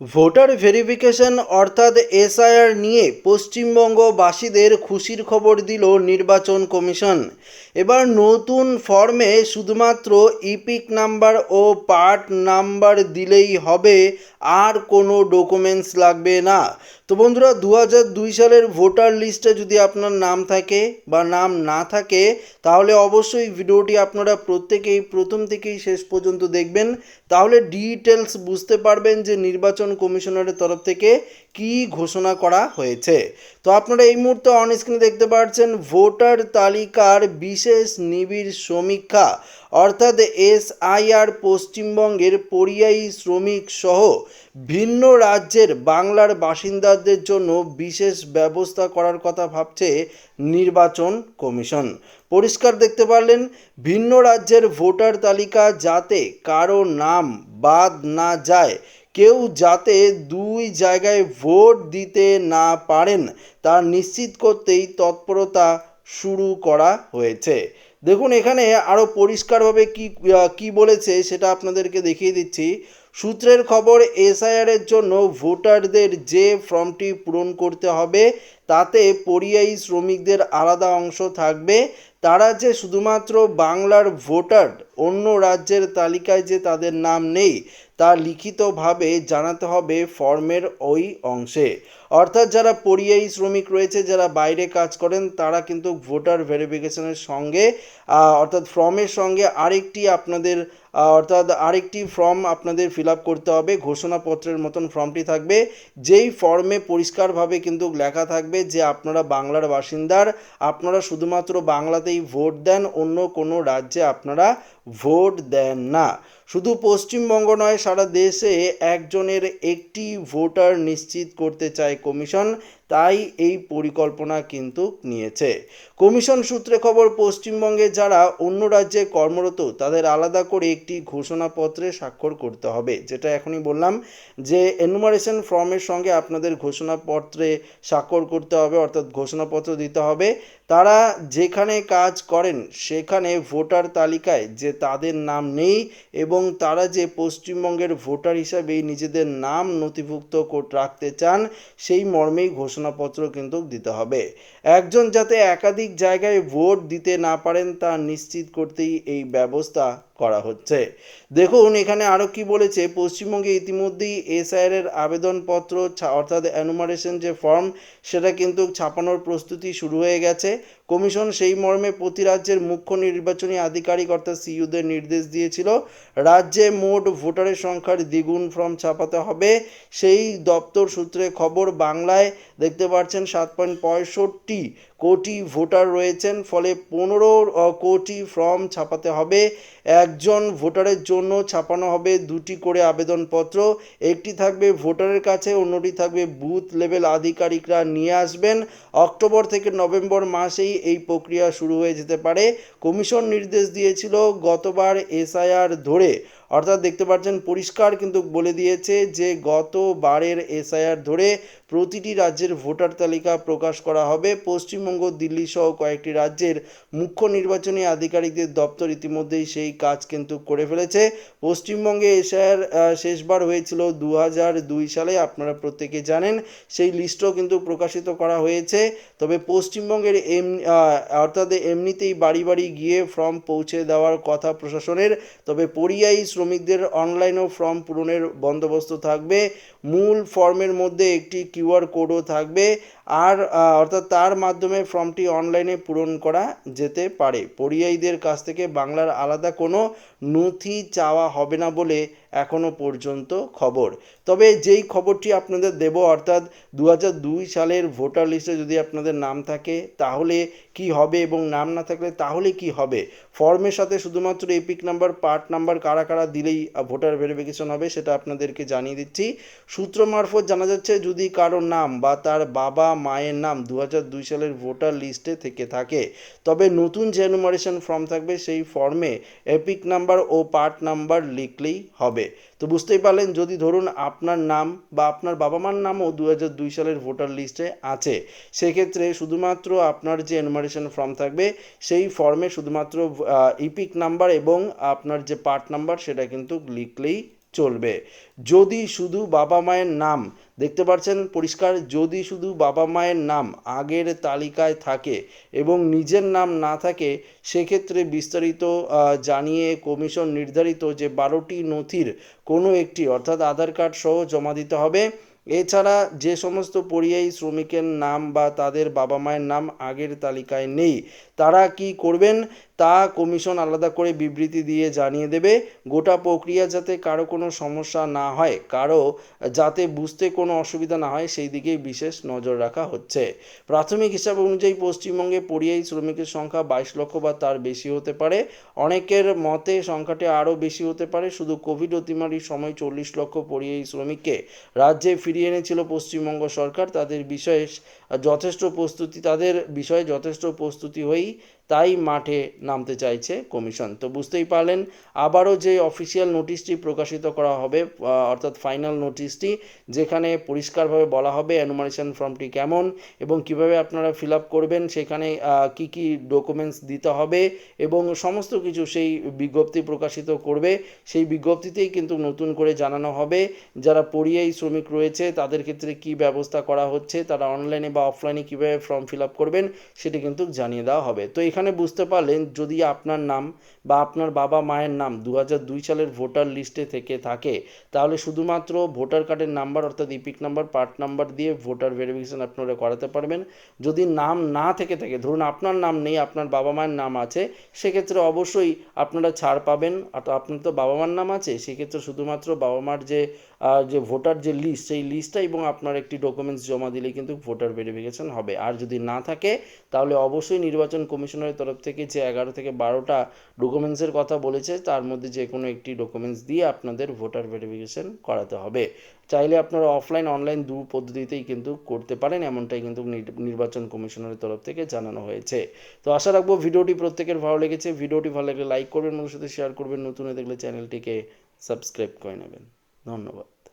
Voter verification অর্থাৎ SIR নিয়ে পশ্চিমবঙ্গবাসীদের খুশির খবর দিল নির্বাচন কমিশন। এবার নতুন ফর্মে শুধুমাত্র ইপিক নাম্বার ও পার্ট নাম্বার দিলেই হবে আর কোনো ডকুমেন্টস লাগবে না। তো বন্ধুরা দু দুই সালের ভোটার লিস্টে যদি আপনার নাম থাকে বা নাম না থাকে, তাহলে অবশ্যই ভিডিওটি আপনারা প্রত্যেকেই প্রথম থেকেই শেষ পর্যন্ত দেখবেন। তাহলে ডিটেলস বুঝতে পারবেন যে নির্বাচন কমিশনারের তরফ থেকে কি ঘোষণা করা হয়েছে? তো আপনারা এই মুহূর্তে অন স্ক্রিনে দেখতে পাচ্ছেন ভোটার তালিকার বিশেষ নিবিড় সমীক্ষা, অর্থাৎ এসআইআর পশ্চিমবঙ্গের পরিযায়ী শ্রমিক সহ ভিন্ন রাজ্যের বাংলার বাসিন্দাদের জন্য বিশেষ ব্যবস্থা করার কথা ভাবছে নির্বাচন কমিশন। পরিষ্কার দেখতে পারলেন, ভিন্ন রাজ্যের ভোটার তালিকা যাতে কারও নাম বাদ না যায় কেউ যাতে দুই জায়গায় ভোট দিতে না পারেন, তা নিশ্চিত করতেই তৎপরতা শুরু করা হয়েছে। দেখুন, এখানে আরও পরিষ্কারভাবে কি কি বলেছে সেটা আপনাদেরকে দেখিয়ে দিচ্ছি। সূত্রের খবর এসআইআরের জন্য ভোটারদের যে ফর্মটি পূরণ করতে হবে তাতে পরিযায়ী শ্রমিকদের আলাদা অংশ থাকবে। তারা যে শুধুমাত্র বাংলার ভোটার, অন্য রাজ্যের তালিকায় যে তাদের নাম নেই, তা লিখিতভাবে জানাতে হবে ফর্মের ওই অংশে। অর্থাৎ যারা পরিযায়ী শ্রমিক রয়েছে, যারা বাইরে কাজ করেন, তারা কিন্তু ভোটার ভেরিফিকেশনের সঙ্গে অর্থাৎ ফর্মের সঙ্গে আরেকটি আপনাদের অর্থাৎ আরেকটি ফর্ম আপনাদের ফিল আপ করতে হবে। ঘোষণাপত্রের মতন ফর্মটি থাকবে। যেই ফর্মে পরিষ্কারভাবে কিন্তু লেখা থাকবে যে আপনারা বাংলার বাসিন্দার আপনারা শুধুমাত্র বাংলাতেই ভোট দেন অন্য কোনো রাজ্যে আপনারা ভোট দেন না। শুধু পশ্চিমবঙ্গ নয়, সারা দেশে একজনের একটি ভোটার নিশ্চিত করতে চায় কমিশন, তাই এই পরিকল্পনা কিন্তু নিয়েছে। কমিশন সূত্রে খবর, পশ্চিমবঙ্গে যারা অন্য রাজ্যে কর্মরত, তাদের আলাদা করে একটি ঘোষণাপত্রে স্বাক্ষর করতে হবে। যেটা এখনই বললাম যে এনুমারেশন ফর্মের সঙ্গে আপনাদের ঘোষণাপত্রে স্বাক্ষর করতে হবে, অর্থাৎ ঘোষণাপত্র দিতে হবে। তারা যেখানে কাজ করেন, সেখানে ভোটার তালিকায় যে তাদের নাম নেই এবং তারা যে পশ্চিমবঙ্গের ভোটার হিসাবে নিজেদের নাম নথিভুক্ত রাখতে চান, সেই মর্মেই ঘোষণাপত্র কিন্তু দিতে হবে। একজন যাতে একাধিক জায়গায় ভোট দিতে না পারেন তা নিশ্চিত করতেই এই ব্যবস্থা করা হচ্ছে। দেখুন, এখানে আরও কি বলেছে? পশ্চিমবঙ্গে ইতিমধ্যেই এসআইআরের আবেদনপত্র অর্থাৎ অ্যানুমারেশন যে ফর্ম সেটা কিন্তু ছাপানোর প্রস্তুতি শুরু হয়ে গেছে। কমিশন সেই মর্মে প্রতি রাজ্যের মুখ্য নির্বাচনী আধিকারিক অর্থাৎ সিইউদের নির্দেশ দিয়েছিল। রাজ্যে মোট ভোটারের সংখ্যার দ্বিগুণ ফর্ম ছাপাতে হবে। সেই দপ্তর সূত্রে খবর, বাংলায় দেখতে পাচ্ছেন সাত পয়েন্ট পঁয়ষট্টি কোটি ভোটার রয়েছেন, ফলে পনেরো কোটি ফর্ম ছাপাতে হবে। একজন ভোটারের জন্য ছাপানো হবে দুটি করে আবেদনপত্র। একটি থাকবে ভোটারের কাছে, অন্যটি থাকবে বুথ লেভেল আধিকারিকরা নিয়ে আসবেন। অক্টোবর থেকে নভেম্বর মাসেই এই প্রক্রিয়া শুরু হয়ে যেতে পারে। কমিশন নির্দেশ দিয়েছিল গতবার এসআইআর ধরে। অর্থাৎ দেখতে পাচ্ছেন, পরিষ্কার কিন্তু বলে দিয়েছে যে গতবারের এসআইআর ধরে প্রতিটি রাজ্যের ভোটার তালিকা প্রকাশ করা হবে। পশ্চিমবঙ্গ, দিল্লি সহ কয়েকটি রাজ্যের মুখ্য নির্বাচনী আধিকারিকদের দপ্তর ইতিমধ্যেই সেই কাজ কিন্তু করে ফেলেছে। পশ্চিমবঙ্গে এসআইআর শেষবার হয়েছিল দু দুই সালে, আপনারা প্রত্যেকে জানেন। সেই লিস্টও কিন্তু প্রকাশিত করা হয়েছে। তবে পশ্চিমবঙ্গের এম অর্থাৎ এমনিতেই বাড়ি বাড়ি গিয়ে ফর্ম পৌঁছে দেওয়ার কথা প্রশাসনের। তবে পরিযায়ী শ্রমিকদের অনলাইনেও ফর্ম পূরণের বন্দোবস্ত থাকবে। মূল ফর্মের মধ্যে একটি কিউআর কোডও থাকবে। আর অর্থাৎ তার মাধ্যমে ফর্মটি অনলাইনে পূরণ করা যেতে পারে। পরিযায়ীদের কাছ থেকে বাংলার আলাদা কোনো নথি চাওয়া হবে না বলে এখনও পর্যন্ত খবর। তবে যেই খবরটি আপনাদের দেব, অর্থাৎ দু দুই সালের ভোটার লিস্টে যদি আপনাদের নাম থাকে, তাহলে কি হবে এবং নাম না থাকলে তাহলে কি হবে? ফর্মের সাথে শুধুমাত্র এপিক নাম্বার, পার্ট নাম্বার কারা কারা দিলেই ভোটার ভেরিফিকেশন হবে সেটা আপনাদেরকে জানিয়ে দিচ্ছি। সূত্র মারফত জানা যাচ্ছে, যদি কারও নাম বা তার বাবা মায়ের নাম দু দুই সালের ভোটার লিস্টে থেকে থাকে, তবে নতুন যে এনুমারেশন ফর্ম থাকবে, সেই ফর্মে এপিক নাম্বার ও পার্ট নাম্বার লিখলেই হবে। তো বুঝতেই পারলেন, যদি ধরুন আপনার নাম বা আপনার বাবা মার নামও দু দুই সালের ভোটার লিস্টে আছে, সেক্ষেত্রে শুধুমাত্র আপনার যে এনুমারেশন ফর্ম থাকবে, সেই ফর্মে শুধুমাত্র ইপিক নাম্বার এবং আপনার যে পার্ট নাম্বার সেটা কিন্তু লিখলেই চলবে। যদি শুধু বাবা মায়ের নাম, দেখতে পাচ্ছেন পরিষ্কার, যদি শুধু বাবা মায়ের নাম আগের তালিকায় থাকে এবং নিজের নাম না থাকে, সেক্ষেত্রে বিস্তারিত জানিয়ে কমিশন নির্ধারিত যে বারোটি নথির কোনো একটি, অর্থাৎ আধার কার্ড সহ জমা দিতে হবে। এছাড়া যে সমস্ত পরিযায়ী শ্রমিকের নাম বা তাদের বাবা মায়ের নাম আগের তালিকায় নেই তারা কি করবেন তা কমিশন আলাদা করে বিবৃতি দিয়ে জানিয়ে দেবে। গোটা প্রক্রিয়া যাতে কারও কোনো সমস্যা না হয়, কারও যাতে বুঝতে কোনো অসুবিধা না হয়, সেই দিকে বিশেষ নজর রাখা হচ্ছে। প্রাথমিক হিসাব অনুযায়ী পশ্চিমবঙ্গে পরিযায়ী শ্রমিকের সংখ্যা বাইশ লক্ষ বা তার বেশি হতে পারে। অনেকের মতে সংখ্যাটি আরও বেশি হতে পারে। শুধু কোভিড অতিমারির সময় চল্লিশ লক্ষ পরিযায়ী শ্রমিককে রাজ্যে ফিরিয়ে এনেছিল পশ্চিমবঙ্গ সরকার। তাদের বিষয়ে যথেষ্ট প্রস্তুতি তাদের বিষয়ে যথেষ্ট প্রস্তুতি হয়েই তাই মাঠে নামতে চাইছে কমিশন। তো বুঝতেই পারলেন, আবারও যে অফিসিয়াল নোটিশটি প্রকাশিত করা হবে অর্থাৎ ফাইনাল নোটিশটি যেখানে পরিষ্কারভাবে বলা হবে অ্যানুমারেশন ফর্মটি কেমন এবং কীভাবে আপনারা ফিল আপ করবেন, সেখানে কি কি ডকুমেন্টস দিতে হবে এবং সমস্ত কিছু সেই বিজ্ঞপ্তি প্রকাশিত করবে। সেই বিজ্ঞপ্তিতেই কিন্তু নতুন করে জানানো হবে, যারা পরিযায়ী শ্রমিক রয়েছে, তাদের ক্ষেত্রে কি ব্যবস্থা করা হচ্ছে, তারা অনলাইনে বা অফলাইনে কীভাবে ফর্ম ফিল আপ করবেন, সেটি কিন্তু জানিয়ে দেওয়া হবে। তো এখানে বুঝতে পারলেন যদি আপনার নাম বা আপনার বাবা মায়ের নাম দু দুই সালের ভোটার লিস্টে থেকে থাকে, তাহলে শুধুমাত্র ভোটার কার্ডের নাম্বার অর্থাৎ ইপিক নাম্বার, পার্ট নাম্বার দিয়ে ভোটার ভেরিফিকেশন আপনারা করাতে পারবেন। যদি নাম না থেকে থাকে, ধরুন আপনার নাম নেই, আপনার বাবা মায়ের নাম আছে, সেক্ষেত্রে অবশ্যই আপনারা ছাড় পাবেন। আপনার তো বাবা মার নাম আছে, সেক্ষেত্রে শুধুমাত্র বাবা মার যে যে ভোটার যে লিস্ট, সেই লিস্টটা এবং আপনার একটি ডকুমেন্টস জমা দিলেই কিন্তু ভোটার ভেরিফিকেশন হবে। আর যদি না থাকে, তাহলে অবশ্যই নির্বাচন কমিশনের তরফ থেকে যে এগারো থেকে বারোটা ডকুমেন্টসের কথা বলেছে, তার মধ্যে যে কোনো একটি ডকুমেন্টস দিয়ে আপনাদের ভোটার ভেরিফিকেশন করাতে হবে। চাইলে আপনারা অফলাইন অনলাইন দু পদ্ধতিতেই কিন্তু করতে পারেন, এমনটাই কিন্তু নির্বাচন কমিশনের তরফ থেকে জানানো হয়েছে। তো আশা রাখব ভিডিওটি প্রত্যেকের ভালো লেগেছে। ভিডিওটি ভালো লাগলে লাইক করবেন, মানুষের সাথে শেয়ার করবেন। নতুন হয়ে দেখলে চ্যানেলটিকে সাবস্ক্রাইব করে নেবেন। ধন্যবাদ।